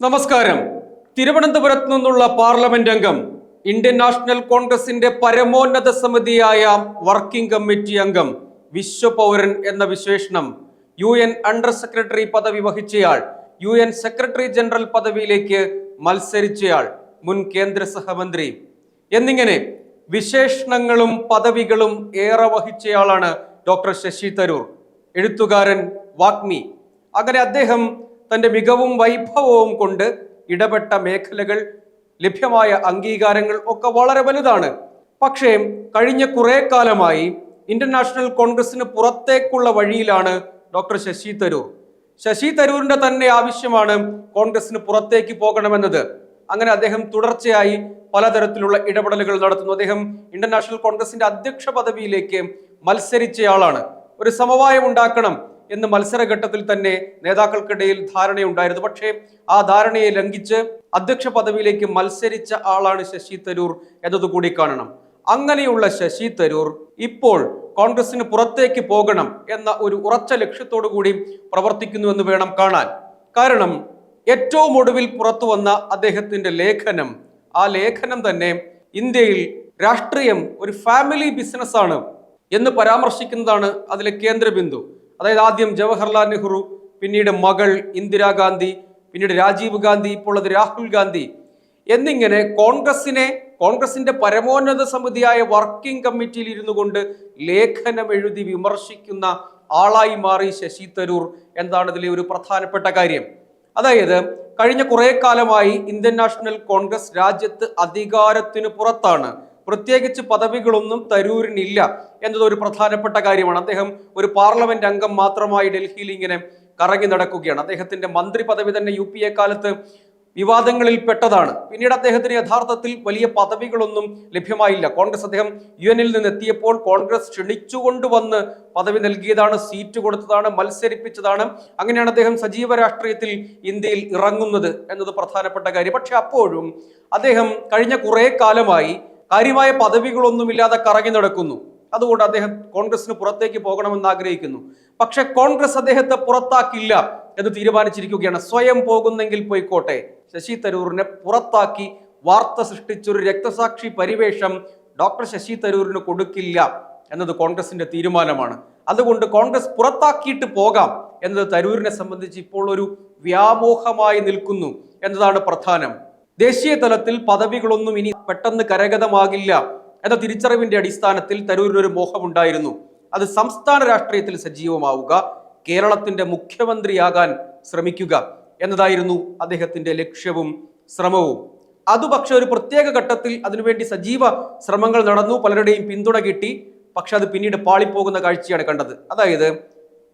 നമസ്കാരം. തിരുവനന്തപുരത്ത് നിന്നുള്ള പാർലമെന്റ് അംഗം ഇന്ത്യൻ നാഷണൽ കോൺഗ്രസിന്റെ പരമോന്നത സമിതിയായ വർക്കിംഗ് കമ്മിറ്റി അംഗം വിശ്വപൗരൻ എന്ന വിശേഷണം യു എൻ അണ്ടർ സെക്രട്ടറി പദവി വഹിച്ചയാൾ യു എൻ സെക്രട്ടറി ജനറൽ പദവിയിലേക്ക് മത്സരിച്ചയാൾ മുൻ കേന്ദ്ര സഹമന്ത്രി. എന്നിങ്ങനെ വിശേഷണങ്ങളും പദവികളും ഏറെ വഹിച്ചയാളാണ് ഡോക്ടർ ശശി തരൂർ. എഴുത്തുകാരൻ വാഗ്മി. അങ്ങനെ അദ്ദേഹം തന്റെ മികവും വൈഭവവും കൊണ്ട് ഇടപെട്ട മേഖലകൾ ലഭ്യമായ അംഗീകാരങ്ങൾ ഒക്കെ വളരെ വലുതാണ്. പക്ഷേ കഴിഞ്ഞ കുറേ കാലമായി ഇന്റർനാഷണൽ നാഷണൽ കോൺഗ്രസിന് പുറത്തേക്കുള്ള വഴിയിലാണ് ഡോക്ടർ ശശി തരൂർ. ശശി തരൂരിന്റെ തന്നെ ആവശ്യമാണ് കോൺഗ്രസിന് പുറത്തേക്ക് പോകണമെന്നത്. അങ്ങനെ അദ്ദേഹം തുടർച്ചയായി പലതരത്തിലുള്ള ഇടപെടലുകൾ നടത്തുന്നു. അദ്ദേഹം ഇന്റർനാഷണൽ കോൺഗ്രസിന്റെ അധ്യക്ഷ പദവിയിലേക്ക് മത്സരിച്ചയാളാണ്. ഒരു സമവായം ഉണ്ടാക്കണം. എന്ന് മത്സരഘട്ടത്തിൽ തന്നെ നേതാക്കൾക്കിടയിൽ ധാരണയുണ്ടായിരുന്നു. പക്ഷേ ആ ധാരണയെ ലംഘിച്ച് അധ്യക്ഷ പദവിയിലേക്ക് മത്സരിച്ച ആളാണ് ശശി തരൂർ എന്നതുകൂടി കാണണം. അങ്ങനെയുള്ള ശശി തരൂർ ഇപ്പോൾ കോൺഗ്രസിന് പുറത്തേക്ക് പോകണം എന്ന ഒരു ഉറച്ച ലക്ഷ്യത്തോടു കൂടി പ്രവർത്തിക്കുന്നുവെന്ന് വേണം കാണാൻ. കാരണം ഏറ്റവും ഒടുവിൽ പുറത്തു വന്ന അദ്ദേഹത്തിന്റെ ലേഖനം ആ ലേഖനം തന്നെ ഇന്ത്യയിൽ രാഷ്ട്രീയം ഒരു ഫാമിലി ബിസിനസ് ആണ് എന്ന് പരാമർശിക്കുന്നതാണ് അതിലെ കേന്ദ്ര ബിന്ദു അതായത് ആദ്യം ജവഹർലാൽ നെഹ്റു പിന്നീട് മകൾ ഇന്ദിരാഗാന്ധി പിന്നീട് രാജീവ് ഗാന്ധി ഇപ്പോൾ അത് രാഹുൽ ഗാന്ധി. എന്നിങ്ങനെ കോൺഗ്രസിനെ കോൺഗ്രസിന്റെ പരമോന്നത സമിതിയായ വർക്കിംഗ് കമ്മിറ്റിയിൽ ഇരുന്നു കൊണ്ട് ലേഖനം എഴുതി വിമർശിക്കുന്ന ആളായി മാറി ശശി തരൂർ എന്താണ് ഇതിലെ ഒരു പ്രധാനപ്പെട്ട കാര്യം. അതായത് കഴിഞ്ഞ കുറേ കാലമായി ഇന്ത്യൻ നാഷണൽ കോൺഗ്രസ് രാജ്യത്ത് അധികാരത്തിന് പുറത്താണ്. പ്രത്യേകിച്ച് പദവികളൊന്നും തരൂരിനില്ല എന്നത് ഒരു പ്രധാനപ്പെട്ട കാര്യമാണ്. അദ്ദേഹം ഒരു പാർലമെന്റ് അംഗം മാത്രമായി ഡൽഹിയിൽ ഇങ്ങനെ കറങ്ങി നടക്കുകയാണ്. അദ്ദേഹത്തിന്റെ മന്ത്രി പദവി തന്നെ യു പി എ കാലത്ത് വിവാദങ്ങളിൽ പെട്ടതാണ്. പിന്നീട് അദ്ദേഹത്തിന് യഥാർത്ഥത്തിൽ വലിയ പദവികളൊന്നും ലഭ്യമായില്ല. കോൺഗ്രസ് അദ്ദേഹം യു എനിൽ നിന്ന് എത്തിയപ്പോൾ കോൺഗ്രസ് ക്ഷണിച്ചുകൊണ്ടുവന്ന് പദവി നൽകിയതാണ് സീറ്റ് കൊടുത്തതാണ് മത്സരിപ്പിച്ചതാണ്. അങ്ങനെയാണ് അദ്ദേഹം സജീവ രാഷ്ട്രീയത്തിൽ ഇന്ത്യയിൽ ഇറങ്ങുന്നത് എന്നത് പ്രധാനപ്പെട്ട കാര്യം. പക്ഷെ അപ്പോഴും അദ്ദേഹം കഴിഞ്ഞ കുറേ കാലമായി കാര്യമായ പദവികളൊന്നുമില്ലാതെ കറങ്ങി നടക്കുന്നു. അതുകൊണ്ട് അദ്ദേഹം കോൺഗ്രസിന് പുറത്തേക്ക് പോകണമെന്ന് ആഗ്രഹിക്കുന്നു. പക്ഷെ കോൺഗ്രസ് അദ്ദേഹത്തെ പുറത്താക്കില്ല എന്ന് തീരുമാനിച്ചിരിക്കുകയാണ്. സ്വയം പോകുന്നെങ്കിൽ പോയിക്കോട്ടെ. ശശി തരൂറിനെ പുറത്താക്കി വാർത്ത സൃഷ്ടിച്ചൊരു രക്തസാക്ഷി പരിവേഷം ഡോക്ടർ ശശി തരൂരിന് കൊടുക്കില്ല എന്നത് കോൺഗ്രസിന്റെ തീരുമാനമാണ്. അതുകൊണ്ട് കോൺഗ്രസ് പുറത്താക്കിയിട്ട് പോകാം എന്നത് തരൂരിനെ സംബന്ധിച്ച് ഇപ്പോൾ ഒരു വ്യാമോഹമായി നിൽക്കുന്നു എന്നതാണ് പ്രധാനം. ദേശീയ തലത്തിൽ പദവികളൊന്നും ഇനി പെട്ടെന്ന് കരഗതമാകില്ല എന്ന തിരിച്ചറിവിന്റെ അടിസ്ഥാനത്തിൽ തരൂരിനൊരു മോഹമുണ്ടായിരുന്നു. അത് സംസ്ഥാന രാഷ്ട്രീയത്തിൽ സജീവമാവുക കേരളത്തിന്റെ മുഖ്യമന്ത്രിയാകാൻ ശ്രമിക്കുക എന്നതായിരുന്നു അദ്ദേഹത്തിന്റെ ലക്ഷ്യവും ശ്രമവും. അതുപക്ഷെ ഒരു പ്രത്യേക ഘട്ടത്തിൽ അതിനുവേണ്ടി സജീവ ശ്രമങ്ങൾ നടന്നു പലരുടെയും പിന്തുണ കിട്ടി. പക്ഷെ അത് പിന്നീട് പാളിപ്പോകുന്ന കാഴ്ചയാണ് കണ്ടത്. അതായത്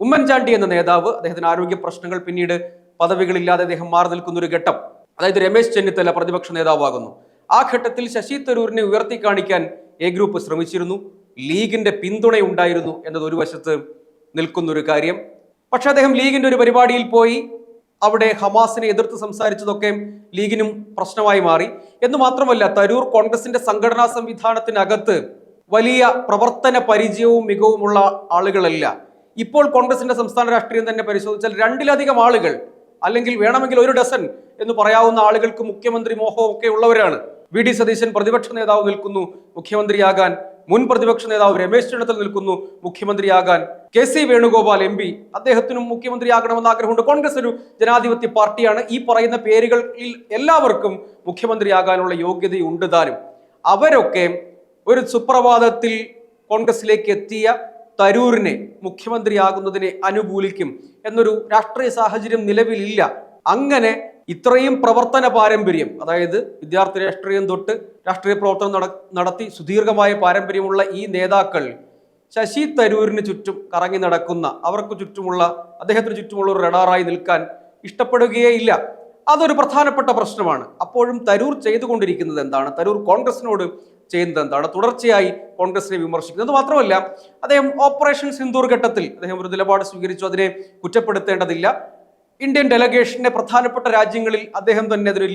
ഉമ്മൻചാണ്ടി എന്ന നേതാവ് അദ്ദേഹത്തിന് ആരോഗ്യ പ്രശ്നങ്ങൾ പിന്നീട് പദവികളില്ലാതെ അദ്ദേഹം മാറി നിൽക്കുന്ന ഒരു ഘട്ടം. അതായത് രമേശ് ചെന്നിത്തല പ്രതിപക്ഷ നേതാവാകുന്നു. ആ ഘട്ടത്തിൽ ശശി തരൂരിനെ ഉയർത്തി കാണിക്കാൻ എ ഗ്രൂപ്പ് ശ്രമിച്ചിരുന്നു. ലീഗിന്റെ പിന്തുണയുണ്ടായിരുന്നു എന്നത് ഒരു വശത്ത് നിൽക്കുന്ന ഒരു കാര്യം. പക്ഷെ അദ്ദേഹം ലീഗിന്റെ ഒരു പരിപാടിയിൽ പോയി അവിടെ ഹമാസിനെ എതിർത്ത് സംസാരിച്ചതൊക്കെ ലീഗിനും പ്രശ്നമായി മാറി. എന്ന് മാത്രമല്ല തരൂർ കോൺഗ്രസിന്റെ സംഘടനാ സംവിധാനത്തിനകത്ത് വലിയ പ്രവർത്തന പരിചയവും മികവുമുള്ള ആളുകളല്ല. ഇപ്പോൾ കോൺഗ്രസിന്റെ സംസ്ഥാന രാഷ്ട്രീയം തന്നെ പരിശോധിച്ചാൽ രണ്ടിലധികം ആളുകൾ അല്ലെങ്കിൽ വേണമെങ്കിൽ ഒരു ഡസൻ എന്ന് പറയാവുന്ന ആളുകൾക്ക് മുഖ്യമന്ത്രി മോഹവും ഒക്കെ ഉള്ളവരാണ്. വി ഡി സതീശൻ പ്രതിപക്ഷ നേതാവ് നിൽക്കുന്നു മുഖ്യമന്ത്രിയാകാൻ മുൻ പ്രതിപക്ഷ നേതാവ് രമേശ് ചെന്നിത്തല നിൽക്കുന്നു മുഖ്യമന്ത്രിയാകാൻ K C Venugopal M P. അദ്ദേഹത്തിനും മുഖ്യമന്ത്രിയാകണമെന്ന് ആഗ്രഹമുണ്ട്. കോൺഗ്രസ് ഒരു ജനാധിപത്യ പാർട്ടിയാണ്. ഈ പറയുന്ന പേരുകളിൽ എല്ലാവർക്കും മുഖ്യമന്ത്രിയാകാനുള്ള യോഗ്യതയുണ്ട് താനും. അവരൊക്കെ ഒരു സുപ്രഭാതത്തിൽ കോൺഗ്രസിലേക്ക് എത്തിയ തരൂരിനെ മുഖ്യമന്ത്രിയാകുന്നതിനെ അനുകൂലിക്കും എന്നൊരു രാഷ്ട്രീയ സാഹചര്യം നിലവിലില്ല. അങ്ങനെ ഇത്രയും പ്രവർത്തന പാരമ്പര്യം അതായത് വിദ്യാർത്ഥി രാഷ്ട്രീയം തൊട്ട് രാഷ്ട്രീയ പ്രവർത്തനം നടത്തി സുദീർഘമായ പാരമ്പര്യമുള്ള ഈ നേതാക്കൾ ശശി തരൂരിന് ചുറ്റും കറങ്ങി നടക്കുന്ന അവർക്ക് ചുറ്റുമുള്ള അദ്ദേഹത്തിന് ചുറ്റുമുള്ള ഒരു റഡാറായി നിൽക്കാൻ ഇഷ്ടപ്പെടുകയേ ഇല്ല. അതൊരു പ്രധാനപ്പെട്ട പ്രശ്നമാണ്. അപ്പോഴും തരൂർ ചെയ്തുകൊണ്ടിരിക്കുന്നത് എന്താണ്? തരൂർ കോൺഗ്രസിനോട് ചെയ്യുന്നത് എന്താണ്? തുടർച്ചയായി കോൺഗ്രസിനെ വിമർശിക്കുന്നത് മാത്രമല്ല അദ്ദേഹം ഓപ്പറേഷൻ സിന്ധൂർ ഘട്ടത്തിൽ അദ്ദേഹം ഒരു നിലപാട് സ്വീകരിച്ചു. അതിനെ കുറ്റപ്പെടുത്തേണ്ടതില്ല. ഇന്ത്യൻ ഡെലഗേഷനെ പ്രധാനപ്പെട്ട രാജ്യങ്ങളിൽ അദ്ദേഹം തന്നെ അതിന്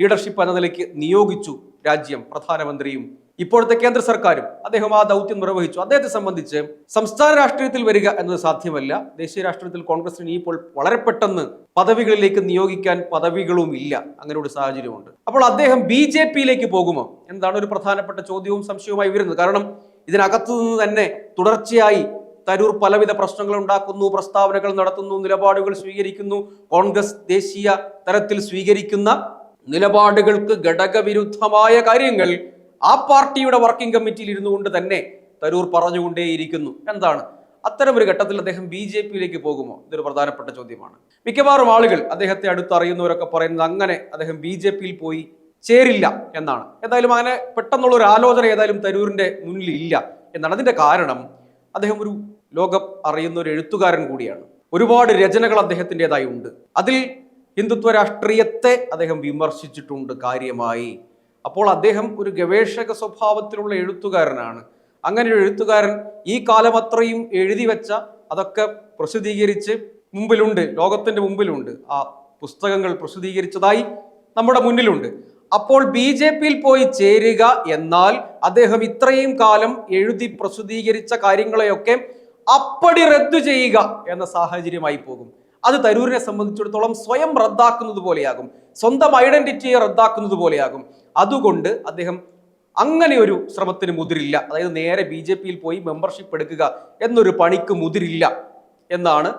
ലീഡർഷിപ്പ് എന്ന നിലയ്ക്ക് നിയോഗിച്ചു രാജ്യം പ്രധാനമന്ത്രിയും ഇപ്പോഴത്തെ കേന്ദ്ര സർക്കാരും അദ്ദേഹം ആ ദൗത്യം നിർവഹിച്ചു. അദ്ദേഹത്തെ സംബന്ധിച്ച് സംസ്ഥാന രാഷ്ട്രീയത്തിൽ വരിക എന്നത് സാധ്യമല്ല. ദേശീയ രാഷ്ട്രീയത്തിൽ കോൺഗ്രസിന് ഇപ്പോൾ വളരെ പെട്ടെന്ന് പദവികളിലേക്ക് നിയോഗിക്കാൻ പദവികളും ഇല്ല. അങ്ങനെ ഒരു സാഹചര്യമുണ്ട്. അപ്പോൾ അദ്ദേഹം ബി ജെ പിയിലേക്ക് പോകുമോ? എന്താണ് ഒരു പ്രധാനപ്പെട്ട ചോദ്യവും സംശയവുമായി വരുന്നത്? കാരണം ഇതിനകത്തു നിന്ന് തന്നെ തുടർച്ചയായി തരൂർ പലവിധ പ്രശ്നങ്ങൾ ഉണ്ടാക്കുന്നു പ്രസ്താവനകൾ നടത്തുന്നു നിലപാടുകൾ സ്വീകരിക്കുന്നു. കോൺഗ്രസ് ദേശീയ തലത്തിൽ സ്വീകരിക്കുന്ന നിലപാടുകൾക്ക് ഘടകവിരുദ്ധമായ കാര്യങ്ങൾ ആ പാർട്ടിയുടെ വർക്കിംഗ് കമ്മിറ്റിയിൽ ഇരുന്നു കൊണ്ട് തന്നെ തരൂർ പറഞ്ഞുകൊണ്ടേയിരിക്കുന്നു. എന്താണ്? അത്തരമൊരു ഘട്ടത്തിൽ അദ്ദേഹം ബി ജെ പിയിലേക്ക് പോകുമോ? ഇതൊരു പ്രധാനപ്പെട്ട ചോദ്യമാണ്. മിക്കവാറും ആളുകൾ അദ്ദേഹത്തെ അടുത്തറിയുന്നവരൊക്കെ പറയുന്നത് അങ്ങനെ അദ്ദേഹം ബി ജെ പിയിൽ പോയി ചേരില്ല എന്നാണ്. എന്തായാലും അങ്ങനെ പെട്ടെന്നുള്ള ഒരു ആലോചന ഏതായാലും തരൂരിന്റെ മുന്നിൽ ഇല്ല എന്നാണ്. അതിന്റെ കാരണം അദ്ദേഹം ഒരു ലോകം അറിയുന്ന ഒരു എഴുത്തുകാരൻ കൂടിയാണ്. ഒരുപാട് രചനകൾ അദ്ദേഹത്തിന്റെതായി ഉണ്ട്. അതിൽ ഹിന്ദുത്വ രാഷ്ട്രീയത്തെ അദ്ദേഹം വിമർശിച്ചിട്ടുണ്ട് കാര്യമായി. അപ്പോൾ അദ്ദേഹം ഒരു ഗവേഷക സ്വഭാവത്തിലുള്ള എഴുത്തുകാരനാണ്. അങ്ങനെ ഒരു എഴുത്തുകാരൻ ഈ കാലമത്രയും എഴുതി വെച്ച അതൊക്കെ പ്രസിദ്ധീകരിച്ച് മുമ്പിലുണ്ട് ലോകത്തിന്റെ മുമ്പിലുണ്ട്. ആ പുസ്തകങ്ങൾ പ്രസിദ്ധീകരിച്ചതായി നമ്മുടെ മുന്നിലുണ്ട്. അപ്പോൾ ബി ജെ പിയിൽ പോയി ചേരുക എന്നാൽ അദ്ദേഹം ഇത്രയും കാലം എഴുതി പ്രസിദ്ധീകരിച്ച കാര്യങ്ങളെയൊക്കെ അപ്പടി റദ്ദു ചെയ്യുക എന്ന സാഹചര്യമായി പോകും. അത് തരൂരിനെ സംബന്ധിച്ചിടത്തോളം സ്വയം റദ്ദാക്കുന്നത് പോലെയാകും. സ്വന്തം ഐഡന്റിറ്റിയെ റദ്ദാക്കുന്നത് പോലെയാകും. അതുകൊണ്ട് അദ്ദേഹം അങ്ങനെ ഒരു ശ്രമത്തിന് മുതിരില്ല. അതായത് നേരെ ബി ജെ പിയിൽ പോയി മെമ്പർഷിപ്പ് എടുക്കുക എന്നൊരു പണിക്ക് മുതിരില്ല എന്നാണ്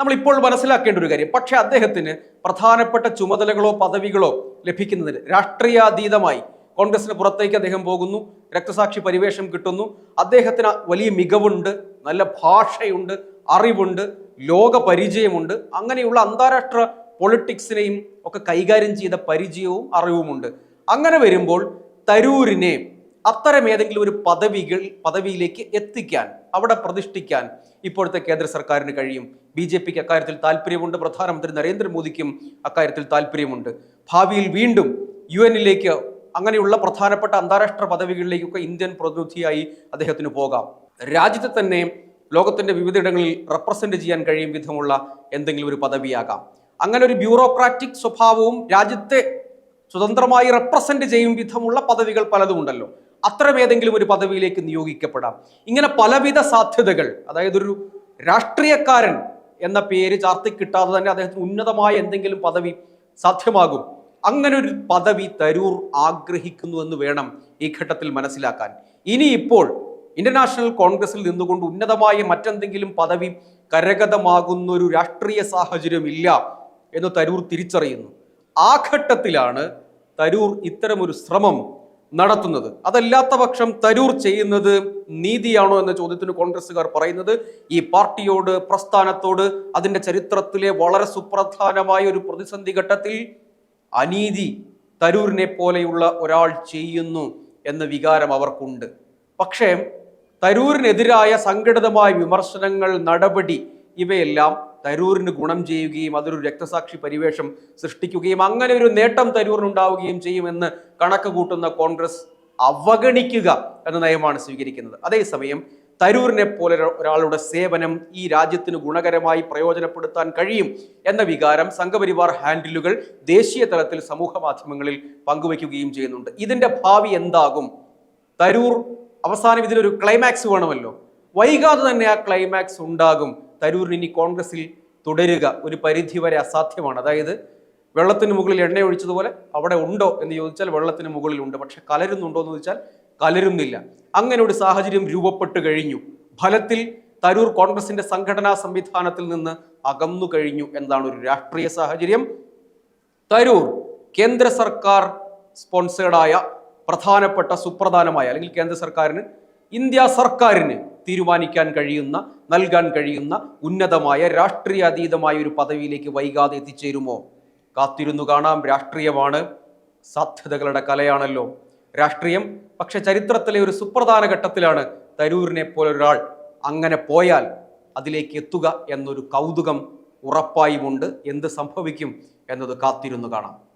നമ്മൾ ഇപ്പോൾ മനസ്സിലാക്കേണ്ട ഒരു കാര്യം. പക്ഷേ അദ്ദേഹത്തിന് പ്രധാനപ്പെട്ട ചുമതലകളോ പദവികളോ ലഭിക്കുന്നതിന് രാഷ്ട്രീയാതീതമായി കോൺഗ്രസിന് പുറത്തേക്ക് അദ്ദേഹം പോകുന്നു രക്തസാക്ഷി പരിവേഷം കിട്ടുന്നു. അദ്ദേഹത്തിന് വലിയ മികവുണ്ട് നല്ല ഭാഷയുണ്ട് അറിവുണ്ട് ലോക പരിചയമുണ്ട്. അങ്ങനെയുള്ള അന്താരാഷ്ട്ര പൊളിറ്റിക്സിനെയും ഒക്കെ കൈകാര്യം ചെയ്ത പരിചയവും അറിവുമുണ്ട്. അങ്ങനെ വരുമ്പോൾ തരൂരിനെ അത്തരം ഏതെങ്കിലും ഒരു പദവികൾ പദവിയിലേക്ക് എത്തിക്കാൻ അവിടെ പ്രതിഷ്ഠിക്കാൻ ഇപ്പോഴത്തെ കേന്ദ്ര സർക്കാരിന് കഴിയും. ബി ജെ പിക്ക് അക്കാര്യത്തിൽ താല്പര്യമുണ്ട് പ്രധാനമന്ത്രി നരേന്ദ്രമോദിക്കും അക്കാര്യത്തിൽ താല്പര്യമുണ്ട് ഭാവിയിൽ വീണ്ടും യു എന്നിലേക്ക് അങ്ങനെയുള്ള പ്രധാനപ്പെട്ട അന്താരാഷ്ട്ര പദവികളിലേക്കൊക്കെ ഇന്ത്യൻ പ്രതിനിധിയായി അദ്ദേഹത്തിന് പോകാം. രാജ്യത്തെ തന്നെ ലോകത്തിന്റെ വിവിധയിടങ്ങളിൽ റെപ്രസെന്റ് ചെയ്യാൻ കഴിയും വിധമുള്ള എന്തെങ്കിലും ഒരു പദവിയാകാം. അങ്ങനെ ഒരു ബ്യൂറോക്രാറ്റിക് സ്വഭാവവും രാജ്യത്തെ സ്വതന്ത്രമായി റെപ്രസെന്റ് ചെയ്യും വിധമുള്ള പദവികൾ പലതും ഉണ്ടല്ലോ. അത്തരം ഏതെങ്കിലും ഒരു പദവിയിലേക്ക് നിയോഗിക്കപ്പെടാം. ഇങ്ങനെ പലവിധ സാധ്യതകൾ അതായത് ഒരു രാഷ്ട്രീയക്കാരൻ എന്ന പേര് ചാർത്തി കിട്ടാതെ തന്നെ അദ്ദേഹത്തിന് ഉന്നതമായ എന്തെങ്കിലും പദവി സാധ്യമാകും. അങ്ങനെ ഒരു പദവി തരൂർ ആഗ്രഹിക്കുന്നു എന്ന് വേണം ഈ ഘട്ടത്തിൽ മനസ്സിലാക്കാൻ. ഇനി ഇപ്പോൾ ഇന്റർനാഷണൽ കോൺഗ്രസിൽ നിന്നുകൊണ്ട് ഉന്നതമായ മറ്റെന്തെങ്കിലും പദവി കരഗതമാകുന്ന ഒരു രാഷ്ട്രീയ സാഹചര്യമില്ല എന്ന് തരൂർ തിരിച്ചറിയുന്നു. ആ ഘട്ടത്തിലാണ് തരൂർ ഇത്തരമൊരു ശ്രമം നടത്തുന്നത്. അതല്ലാത്ത പക്ഷം തരൂർ ചെയ്യുന്നത് നീതിയാണോ എന്ന ചോദ്യത്തിന് കോൺഗ്രസ്സുകാർ പറയുന്നത് ഈ പാർട്ടിയോട് പ്രസ്ഥാനത്തോട് അതിന്റെ ചരിത്രത്തിലെ വളരെ സുപ്രധാനമായ ഒരു പ്രതിസന്ധി ഘട്ടത്തിൽ അനീതി തരൂരിനെ പോലെയുള്ള ഒരാൾ ചെയ്യുന്നു എന്ന വികാരം അവർക്കുണ്ട്. പക്ഷേ തരൂരിനെതിരായ സംഘടിതമായ വിമർശനങ്ങൾ നടപടി ഇവയെല്ലാം തരൂരിന് ഗുണം ചെയ്യുകയും അതൊരു രക്തസാക്ഷി പരിവേഷം സൃഷ്ടിക്കുകയും അങ്ങനെ ഒരു നേട്ടം തരൂറിനുണ്ടാവുകയും ചെയ്യുമെന്ന് കണക്ക് കൂട്ടുന്ന കോൺഗ്രസ് അവഗണിക്കുക എന്ന നയമാണ് സ്വീകരിക്കുന്നത്. അതേസമയം തരൂരിനെ പോലെ ഒരാളുടെ സേവനം ഈ രാജ്യത്തിന് ഗുണകരമായി പ്രയോജനപ്പെടുത്താൻ കഴിയും എന്ന വികാരം സംഘപരിവാർ ഹാൻഡിലുകൾ ദേശീയ തലത്തിൽ സമൂഹ മാധ്യമങ്ങളിൽ പങ്കുവയ്ക്കുകയും ചെയ്യുന്നുണ്ട്. ഇതിന്റെ ഭാവി എന്താകും? തരൂർ അവസാനം ഇതിലൊരു ക്ലൈമാക്സ് വേണമല്ലോ. വൈകാതെ തന്നെ ആ ക്ലൈമാക്സ് ഉണ്ടാകും. തരൂരിന് ഇനി കോൺഗ്രസിൽ തുടരുക ഒരു പരിധി വരെ അസാധ്യമാണ്. അതായത് വെള്ളത്തിന് മുകളിൽ എണ്ണ ഒഴിച്ചതുപോലെ അവിടെ ഉണ്ടോ എന്ന് ചോദിച്ചാൽ വെള്ളത്തിന് മുകളിൽ ഉണ്ട്. പക്ഷെ കലരുന്നുണ്ടോ എന്ന് ചോദിച്ചാൽ കലരുന്നില്ല. അങ്ങനെ ഒരു സാഹചര്യം രൂപപ്പെട്ടു കഴിഞ്ഞു. ഫലത്തിൽ തരൂർ കോൺഗ്രസിന്റെ സംഘടനാ സംവിധാനത്തിൽ നിന്ന് അകന്നു കഴിഞ്ഞു എന്നാണ് ഒരു രാഷ്ട്രീയ സാഹചര്യം. തരൂർ കേന്ദ്ര സർക്കാർ സ്പോൺസേഡായ പ്രധാനപ്പെട്ട സുപ്രധാനമായ അല്ലെങ്കിൽ കേന്ദ്ര സർക്കാരിന് ഇന്ത്യ സർക്കാരിന് തീരുമാനിക്കാൻ കഴിയുന്ന നൽകാൻ കഴിയുന്ന ഉന്നതമായ രാഷ്ട്രീയ രാഷ്ട്രീയാതീതമായ ഒരു പദവിയിലേക്ക് വൈകാതെ എത്തിച്ചേരുമോ? കാത്തിരുന്നു കാണാം. രാഷ്ട്രീയമാണ് സാധ്യതകളുടെ കലയാണല്ലോ. രാഷ്ട്രീയം പക്ഷെ ചരിത്രത്തിലെ ഒരു സുപ്രധാന ഘട്ടത്തിലാണ്. തരൂരിനെ പോലൊരാൾ അങ്ങനെ പോയാൽ അതിലേക്ക് എത്തുക എന്നൊരു കൗതുകം ഉറപ്പായുമുണ്ട്. എന്ത് സംഭവിക്കും എന്നത് കാത്തിരുന്നു കാണാം.